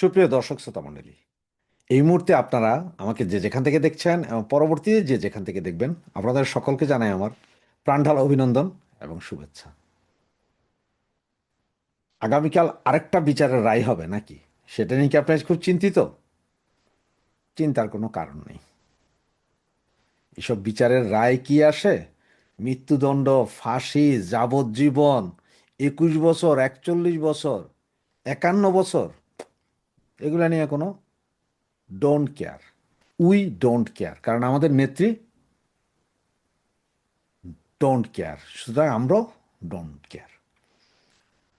সুপ্রিয় দর্শক শ্রোতা মণ্ডলী, এই মুহূর্তে আপনারা আমাকে যে যেখান থেকে দেখছেন এবং পরবর্তীতে যে যেখান থেকে দেখবেন, আপনাদের সকলকে জানাই আমার প্রাণঢাল অভিনন্দন এবং শুভেচ্ছা। আগামীকাল আরেকটা বিচারের রায় হবে নাকি? সেটা নিয়ে কি আপনার খুব চিন্তিত? চিন্তার কোনো কারণ নেই। এসব বিচারের রায় কি আসে? মৃত্যুদণ্ড, ফাঁসি, যাবজ্জীবন, একুশ বছর, একচল্লিশ বছর, একান্ন বছর এগুলো নিয়ে কোনো don't care we don't care কারণ আমাদের নেত্রী ডোন্ট কেয়ার সুতরাং আমরাও ডোন্ট কেয়ার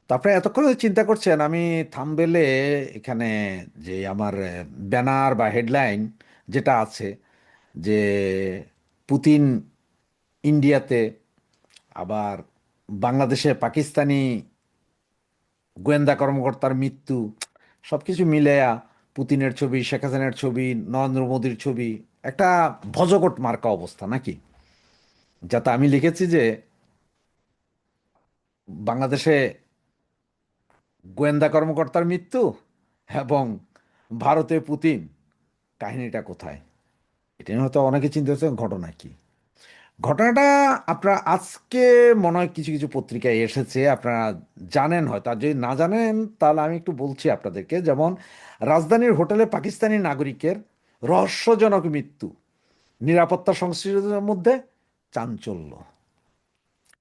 তারপরে এতক্ষণ চিন্তা করছেন, আমি থামবেলে এখানে যে আমার ব্যানার বা হেডলাইন যেটা আছে, যে পুতিন ইন্ডিয়াতে আবার বাংলাদেশে পাকিস্তানি গোয়েন্দা কর্মকর্তার মৃত্যু সব কিছু মিলেয়া পুতিনের ছবি, শেখ হাসিনার ছবি, নরেন্দ্র মোদীর ছবি, একটা ভজকট মার্কা অবস্থা, নাকি? যাতে আমি লিখেছি যে বাংলাদেশে গোয়েন্দা কর্মকর্তার মৃত্যু এবং ভারতে পুতিন, কাহিনীটা কোথায়? এটা নিয়ে হয়তো অনেকে চিন্তা করছে ঘটনা কি? ঘটনাটা আপনারা আজকে মনে হয় কিছু কিছু পত্রিকায় এসেছে, আপনারা জানেন হয়তো। আর যদি না জানেন, তাহলে আমি একটু বলছি আপনাদেরকে। যেমন, রাজধানীর হোটেলে পাকিস্তানি নাগরিকের রহস্যজনক মৃত্যু, নিরাপত্তা সংশ্লিষ্টদের মধ্যে চাঞ্চল্য।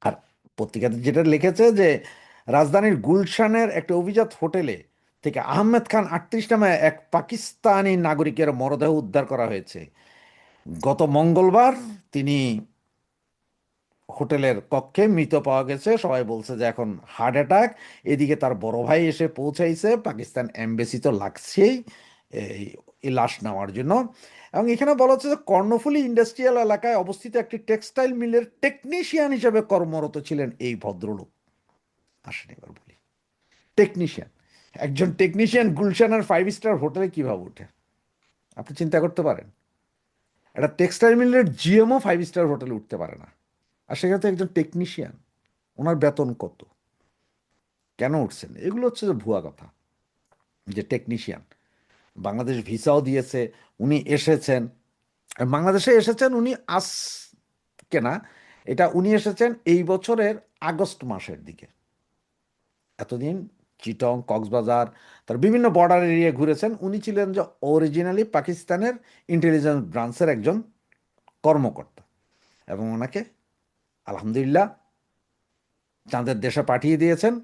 আর পত্রিকাতে যেটা লিখেছে যে, রাজধানীর গুলশানের একটা অভিজাত হোটেলে থেকে আহমেদ খান আটত্রিশ নামে এক পাকিস্তানি নাগরিকের মরদেহ উদ্ধার করা হয়েছে। গত মঙ্গলবার তিনি হোটেলের কক্ষে মৃত পাওয়া গেছে। সবাই বলছে যে এখন হার্ট অ্যাটাক। এদিকে তার বড় ভাই এসে পৌঁছাইছে। পাকিস্তান এমবেসি তো লাগছেই এই লাশ নেওয়ার জন্য। এবং এখানে বলা হচ্ছে যে কর্ণফুলী ইন্ডাস্ট্রিয়াল এলাকায় অবস্থিত একটি টেক্সটাইল মিলের টেকনিশিয়ান হিসেবে কর্মরত ছিলেন এই ভদ্রলোক। আসেন এবার বলি। টেকনিশিয়ান। একজন টেকনিশিয়ান গুলশানের ফাইভ স্টার হোটেলে কীভাবে ওঠে? আপনি চিন্তা করতে পারেন। একটা টেক্সটাইল মিলের জিএমও ফাইভ স্টার হোটেলে উঠতে পারে না। আর সেখানে একজন টেকনিশিয়ান ওনার বেতন কত? কেন উঠছেন? এগুলো হচ্ছে যে ভুয়া কথা। যে টেকনিশিয়ান বাংলাদেশ ভিসাও দিয়েছে, উনি এসেছেন। বাংলাদেশে এসেছেন উনি আজ কেনা, এটা উনি এসেছেন এই বছরের আগস্ট মাসের দিকে। এতদিন চিটং, কক্সবাজার, তার বিভিন্ন বর্ডার এরিয়া ঘুরেছেন। উনি ছিলেন যে অরিজিনালি পাকিস্তানের ইন্টেলিজেন্স ব্রাঞ্চের একজন কর্মকর্তা। এবং ওনাকে আলহামদুলিল্লাহ, চাঁদের দেশে পাঠিয়ে দিয়েছেন,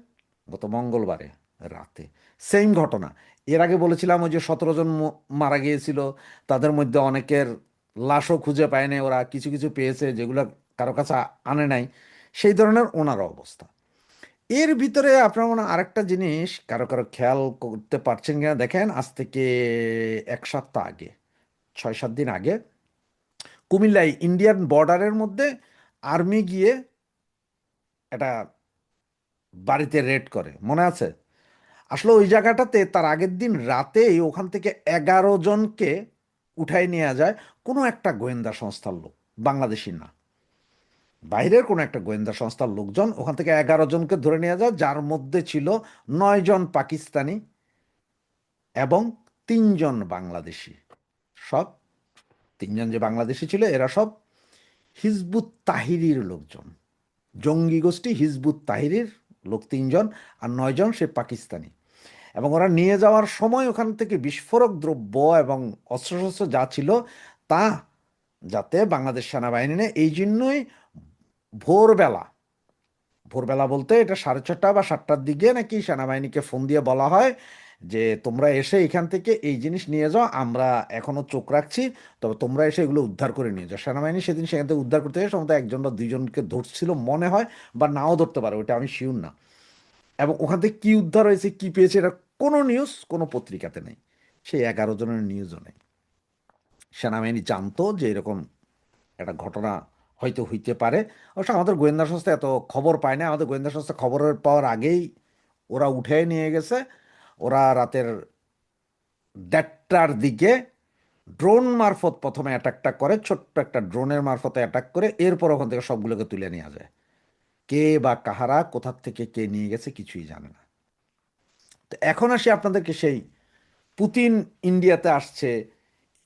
গত মঙ্গলবারে রাতে। সেম ঘটনা। এর আগে বলেছিলাম ওই যে সতেরো জন মারা গিয়েছিল, তাদের মধ্যে অনেকের লাশও খুঁজে পায়নি, ওরা কিছু কিছু পেয়েছে যেগুলো কারও কাছে আনে নাই। সেই ধরনের ওনার অবস্থা। এর ভিতরে আপনার মনে আরেকটা জিনিস, কারও কারও খেয়াল করতে পারছেন কিনা দেখেন, আজ থেকে এক সপ্তাহ আগে, ছয় সাত দিন আগে, কুমিল্লায় ইন্ডিয়ান বর্ডারের মধ্যে আর্মি গিয়ে একটা বাড়িতে রেড করে, মনে আছে? আসলে ওই জায়গাটাতে তার আগের দিন রাতেই ওখান থেকে এগারো জনকে উঠাই নেওয়া যায়। কোনো একটা গোয়েন্দা সংস্থার লোক, বাংলাদেশি না। বাইরের কোনো একটা গোয়েন্দা সংস্থার লোকজন ওখান থেকে এগারো জনকে ধরে নেওয়া যায়, যার মধ্যে ছিল নয় জন পাকিস্তানি এবং তিনজন বাংলাদেশি। সব তিনজন যে বাংলাদেশি ছিল, এরা সব হিজবুত তাহিরির লোকজন। জঙ্গি গোষ্ঠী হিজবুত তাহিরির লোক তিনজন আর নয়জন সে পাকিস্তানি। এবং ওরা নিয়ে যাওয়ার সময় ওখান থেকে বিস্ফোরক দ্রব্য এবং অস্ত্রশস্ত্র যা ছিল তা যাতে বাংলাদেশ সেনাবাহিনী এই জন্যই ভোরবেলা ভোরবেলা বলতে এটা সাড়ে ছটা বা সাতটার দিকে নাকি সেনাবাহিনীকে ফোন দিয়ে বলা হয় যে তোমরা এসে এখান থেকে এই জিনিস নিয়ে যাও, আমরা এখনও চোখ রাখছি। তবে তোমরা এসে এগুলো উদ্ধার করে নিয়ে যাও। সেনাবাহিনী সেদিন সেখান থেকে উদ্ধার করতে গিয়ে সম্ভবত একজন বা দুইজনকে ধরছিল, মনে হয়, বা নাও ধরতে পারে ওটা আমি শিউর না। এবং ওখান থেকে কী উদ্ধার হয়েছে, কী পেয়েছে, এটা কোনো নিউজ কোনো পত্রিকাতে নেই। সেই এগারো জনের নিউজও নেই। সেনাবাহিনী জানতো যে এরকম একটা ঘটনা হয়তো হইতে পারে। অবশ্য আমাদের গোয়েন্দা সংস্থা এত খবর পায় না। আমাদের গোয়েন্দা সংস্থা খবরের পাওয়ার আগেই ওরা উঠে নিয়ে গেছে। ওরা রাতের দেড়টার দিকে ড্রোন মারফত প্রথমে অ্যাটাকটা করে, ছোট্ট একটা ড্রোনের মারফতে অ্যাটাক করে, এরপর ওখান থেকে সবগুলোকে তুলে নেওয়া যায়। কে বা কাহারা কোথার থেকে কে নিয়ে গেছে কিছুই জানে না। তো এখন আসি আপনাদেরকে সেই পুতিন ইন্ডিয়াতে আসছে।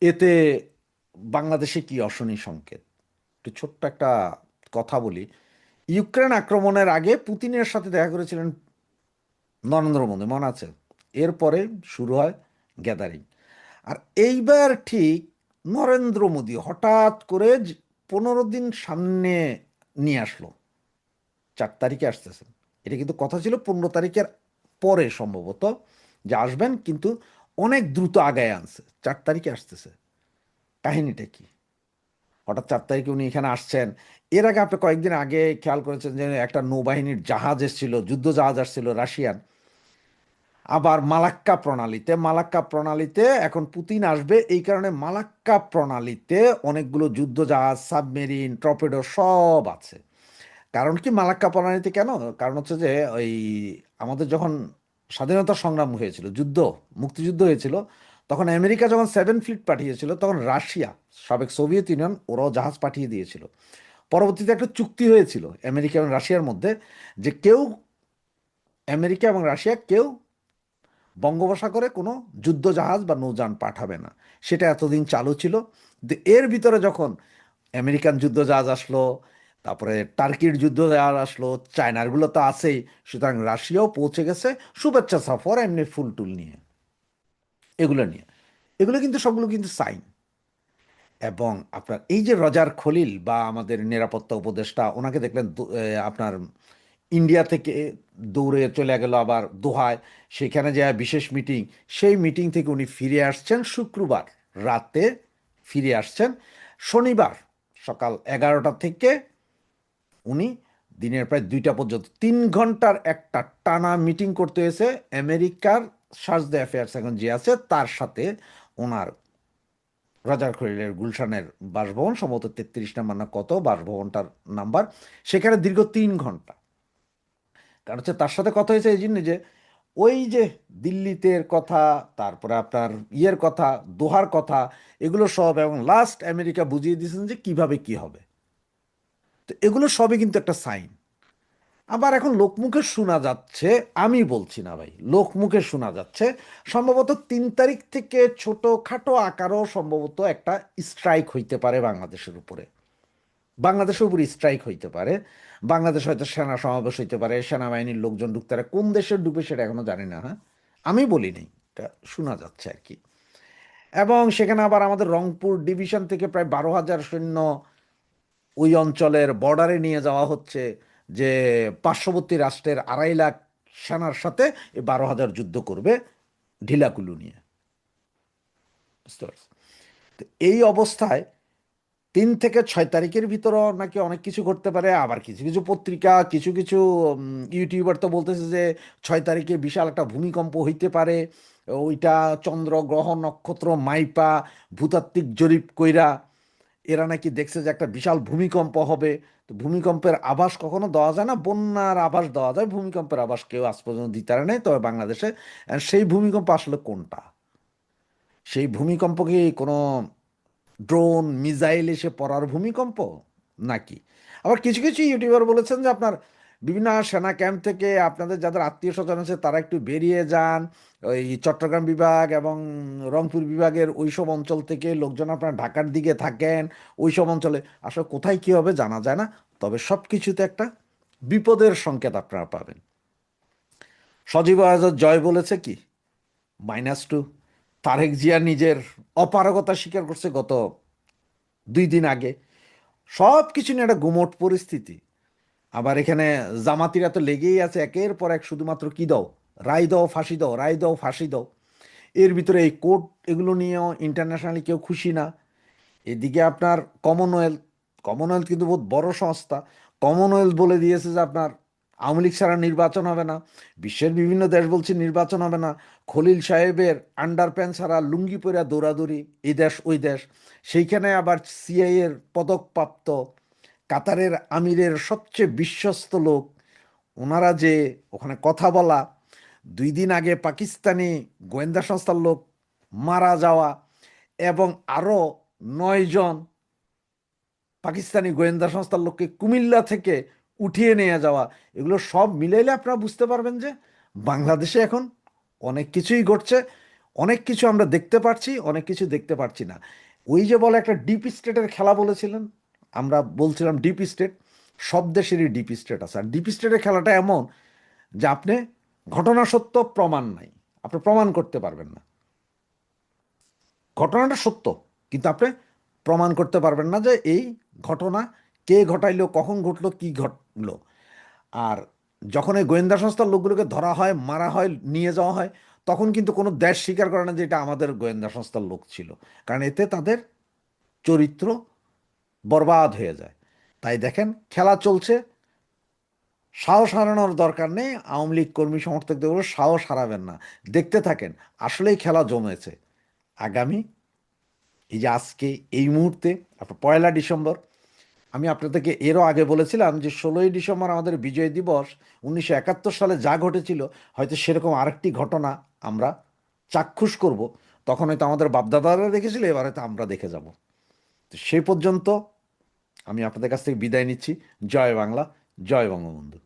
এতে বাংলাদেশে কি অশনি সংকেত? একটু ছোট্ট একটা কথা বলি। ইউক্রেন আক্রমণের আগে পুতিনের সাথে দেখা করেছিলেন নরেন্দ্র মোদী, মনে আছে? এরপরে শুরু হয় গ্যাদারিং আর এইবার ঠিক নরেন্দ্র মোদী হঠাৎ করে পনেরো দিন সামনে নিয়ে আসলো। চার তারিখে আসতেছেন এটা কিন্তু কথা ছিল পনেরো তারিখের পরে সম্ভবত যে আসবেন, কিন্তু অনেক দ্রুত আগায় আনছে। চার তারিখে আসতেছে। কাহিনীটা কি? হঠাৎ চার তারিখে উনি এখানে আসছেন। এর আগে আপনি কয়েকদিন আগে খেয়াল করেছেন যে একটা নৌবাহিনীর জাহাজ এসেছিল, যুদ্ধ জাহাজ আসছিল রাশিয়ান আবার মালাক্কা প্রণালীতে মালাক্কা প্রণালীতে এখন পুতিন আসবে, এই কারণে মালাক্কা প্রণালীতে অনেকগুলো যুদ্ধ জাহাজ সাবমেরিন, টর্পেডো সব আছে। কারণ কি মালাক্কা প্রণালীতে কেন? কারণ হচ্ছে যে ওই আমাদের যখন স্বাধীনতা সংগ্রাম হয়েছিল, যুদ্ধ, মুক্তিযুদ্ধ হয়েছিল, তখন আমেরিকা যখন সেভেন ফ্লিট পাঠিয়েছিল, তখন রাশিয়া, সাবেক সোভিয়েত ইউনিয়ন, ওরাও জাহাজ পাঠিয়ে দিয়েছিল। পরবর্তীতে একটা চুক্তি হয়েছিল আমেরিকা এবং রাশিয়ার মধ্যে যে কেউ, আমেরিকা এবং রাশিয়া কেউ বঙ্গোপসাগরে কোনো যুদ্ধ জাহাজ বা নৌযান পাঠাবে না। সেটা এতদিন চালু ছিল। এর ভিতরে যখন আমেরিকান যুদ্ধ জাহাজ আসলো, তারপরে টার্কির যুদ্ধ জাহাজ আসলো চায়নারগুলো তো আছেই, সুতরাং রাশিয়াও পৌঁছে গেছে। শুভেচ্ছা সফর, এমনি ফুল টুল নিয়ে। এগুলো নিয়ে। এগুলো কিন্তু সবগুলো কিন্তু সাইন। এবং আপনার এই যে রজার খলিল বা আমাদের নিরাপত্তা উপদেষ্টা, ওনাকে দেখলেন আপনার ইন্ডিয়া থেকে দৌড়ে চলে গেল আবার দোহায়। সেখানে যে বিশেষ মিটিং সেই মিটিং থেকে উনি ফিরে আসছেন শুক্রবার রাতে। ফিরে আসছেন শনিবার সকাল এগারোটা থেকে। উনি দিনের প্রায় দুইটা পর্যন্ত, তিন ঘণ্টার একটা টানা মিটিং করতে হয়েছে আমেরিকার সার্চ দ্য অ্যাফেয়ার্স এখন যে আছে, তার সাথে ওনার রাজার খলিলের গুলশানের বাসভবন, সম্ভবত তেত্রিশ নাম্বার না কত, বাসভবনটার নাম্বার, সেখানে দীর্ঘ তিন ঘণ্টা কারণ হচ্ছে তার সাথে কথা হয়েছে এই জন্য যে ওই যে দিল্লিতে কথা, তারপরে আপনার ইয়ের কথা, দোহার কথা, এগুলো সব এবং লাস্ট আমেরিকা বুঝিয়ে দিয়েছেন যে কীভাবে কি হবে। তো এগুলো সবই কিন্তু একটা সাইন আবার এখন লোকমুখে শোনা যাচ্ছে, আমি বলছি না ভাই, লোকমুখে শোনা যাচ্ছে, সম্ভবত তিন তারিখ থেকে ছোটখাটো আকারও সম্ভবত একটা স্ট্রাইক হইতে পারে বাংলাদেশের উপরে। বাংলাদেশের উপর স্ট্রাইক হইতে পারে। বাংলাদেশ হয়তো সেনা সমাবেশ হইতে পারে, সেনাবাহিনীর লোকজন ঢুকতে কোন দেশের ডুবে সেটা এখনও জানি না হ্যাঁ? আমি বলিনি এটা শোনা যাচ্ছে আর কি। এবং সেখানে আবার আমাদের রংপুর ডিভিশন থেকে প্রায় বারো হাজার সৈন্য ওই অঞ্চলের বর্ডারে নিয়ে যাওয়া হচ্ছে যে পার্শ্ববর্তী রাষ্ট্রের আড়াই লাখ সেনার সাথে এই বারো হাজার যুদ্ধ করবে ঢিলাকুলু নিয়ে। বুঝতে পারছি এই অবস্থায় তিন থেকে ছয় তারিখের ভিতরও নাকি অনেক কিছু করতে পারে। আবার কিছু কিছু পত্রিকা, কিছু কিছু ইউটিউবার তো বলতেছে যে ছয় তারিখে বিশাল একটা ভূমিকম্প হইতে পারে। ওইটা চন্দ্র, গ্রহ, নক্ষত্র, মাইপা, ভূতাত্ত্বিক জরিপ কইরা এরা নাকি দেখছে যে একটা বিশাল ভূমিকম্প হবে। তো ভূমিকম্পের আভাস কখনো দেওয়া যায় না? বন্যার আভাস দেওয়া যায়। ভূমিকম্পের আভাস কেউ আজ পর্যন্ত দিতে পারে নাই। তবে বাংলাদেশে সেই ভূমিকম্প আসলে কোনটা? সেই ভূমিকম্প কি কোনো ড্রোন, মিসাইল এসে পড়ার ভূমিকম্প? নাকি? আবার কিছু কিছু ইউটিউবার বলেছেন যে আপনার বিভিন্ন সেনা ক্যাম্প থেকে আপনাদের যাদের আত্মীয় স্বজন আছে, তারা একটু বেরিয়ে যান। ওই চট্টগ্রাম বিভাগ এবং রংপুর বিভাগের ওইসব অঞ্চল থেকে লোকজন আপনার ঢাকার দিকে থাকেন। ওইসব অঞ্চলে আসলে কোথায় কী হবে জানা যায় না। তবে সব কিছুতে একটা বিপদের সংকেত আপনারা পাবেন। সজীব আয়োজক জয় বলেছে কি? Minus two. তারেক জিয়া নিজের অপারগতা স্বীকার করছে গত দুই দিন আগে। সব কিছু নিয়ে একটা গুমট পরিস্থিতি। আবার এখানে জামাতিরা তো লেগেই আছে, একের পর এক শুধুমাত্র কি দাও? রায় দাও, ফাঁসি দাও, রায় দাও, ফাঁসি দাও। এর ভিতরে এই কোর্ট এগুলো নিয়েও ইন্টারন্যাশনালি কেউ খুশি না। এদিকে আপনার কমনওয়েলথ কমনওয়েলথ কিন্তু বহুত বড় সংস্থা। কমনওয়েলথ বলে দিয়েছে যে আপনার আওয়ামী লীগ ছাড়া নির্বাচন হবে না, বিশ্বের বিভিন্ন দেশ বলছে নির্বাচন হবে না, খলিল সাহেবের আন্ডার প্যান্ট ছাড়া লুঙ্গি পরে দৌড়াদৌড়ি এই দেশ, ওই দেশ। সেইখানে আবার সিআইয়ের পদকপ্রাপ্ত কাতারের আমিরের সবচেয়ে বিশ্বস্ত লোক, ওনারা যে ওখানে কথা বলা, দুই দিন আগে পাকিস্তানি গোয়েন্দা সংস্থার লোক মারা যাওয়া এবং আরও নয়জন পাকিস্তানি গোয়েন্দা সংস্থার লোককে কুমিল্লা থেকে উঠিয়ে নিয়ে যাওয়া, এগুলো সব মিলাইলে আপনারা বুঝতে পারবেন যে বাংলাদেশে এখন অনেক কিছুই ঘটছে, অনেক কিছু আমরা দেখতে পাচ্ছি অনেক কিছু দেখতে পাচ্ছি না। ওই যে বলে একটা ডিপ স্টেটের খেলা বলেছিলেন, আমরা বলছিলাম ডিপ স্টেট সব দেশেরই ডিপ স্টেট আছে। আর ডিপ স্টেটের খেলাটা এমন যে আপনি ঘটনা সত্য, প্রমাণ নাই। আপনি প্রমাণ করতে পারবেন না। ঘটনাটা সত্য, কিন্তু আপনি প্রমাণ করতে পারবেন না যে এই ঘটনা কে ঘটাইলো, কখন ঘটলো, কি ঘটলো। আর যখন এই গোয়েন্দা সংস্থার লোকগুলোকে ধরা হয়, মারা হয়, নিয়ে যাওয়া হয়, তখন কিন্তু কোনো দেশ স্বীকার করে না যে এটা আমাদের গোয়েন্দা সংস্থার লোক ছিল। কারণ এতে তাদের চরিত্র বরবাদ হয়ে যায়। তাই দেখেন, খেলা চলছে। সাহস হারানোর দরকার নেই। আওয়ামী লীগ কর্মী সমর্থকদের বলে সাহস হারাবেন না। দেখতে থাকেন, আসলেই খেলা জমেছে। আগামী, এই যে আজকে, এই মুহূর্তে, আপনার পয়লা ডিসেম্বর আমি আপনাদেরকে এরও আগে বলেছিলাম যে, ষোলোই ডিসেম্বর আমাদের বিজয় দিবস, উনিশশো একাত্তর সালে যা ঘটেছিল, হয়তো সেরকম আরেকটি ঘটনা আমরা চাক্ষুষ করব। তখন হয়তো আমাদের বাপদাদারা দেখেছিল, এবার হয়তো আমরা দেখে যাব। তো সেই পর্যন্ত আমি আপনাদের কাছ থেকে বিদায় নিচ্ছি। জয় বাংলা, জয় বঙ্গবন্ধু।